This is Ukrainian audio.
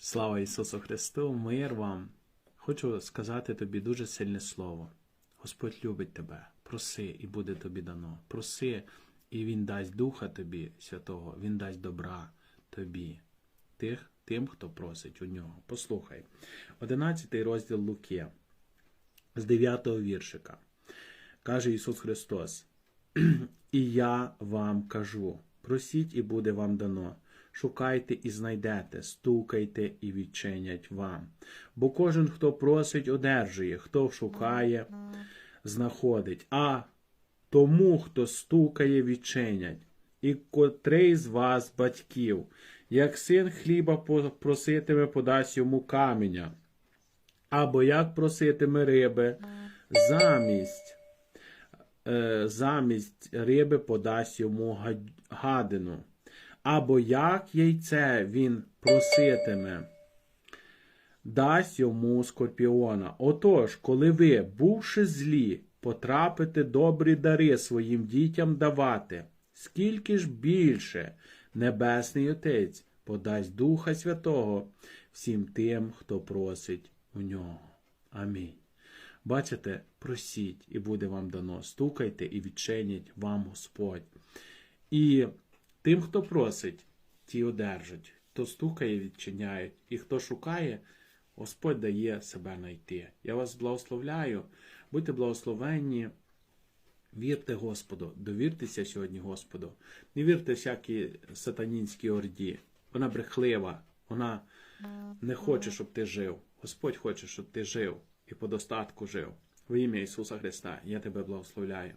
Слава Ісусу Христу, мир вам. Хочу сказати тобі дуже сильне слово. Господь любить тебе. Проси, і буде тобі дано. Проси, і Він дасть Духа тобі, святого, Він дасть добра тобі, тих, тим, хто просить у нього. Послухай, 11 розділ Луки, з 9 віршика. Каже Ісус Христос: І я вам кажу: просіть, і буде вам дано. Шукайте і знайдете, стукайте і відчинять вам. Бо кожен, хто просить, одержує, хто шукає, знаходить. А тому, хто стукає, відчинять. І котрий з вас, батьків, як син хліба проситиме, подасть йому каменя, або як проситиме риби, замість е, замість риби подасть йому гадину. Або як яйце він проситиме, дасть йому скорпіона. Отож, коли ви, бувши злі, потрапите добрі дари своїм дітям давати, скільки ж більше Небесний Отець подасть Духа Святого всім тим, хто просить у нього. Амінь. Бачите, просіть, і буде вам дано. Стукайте і відчинять вам Господь. І тим, хто просить, ті одержать. Хто стукає, відчиняють. І хто шукає, Господь дає себе знайти. Я вас благословляю, будьте благословенні. Вірте Господу, довіртеся сьогодні Господу. Не вірте всякій сатанінській орді. Вона брехлива, вона не хоче, щоб ти жив. Господь хоче, щоб ти жив і по достатку жив. Во ім'я Ісуса Христа, я тебе благословляю.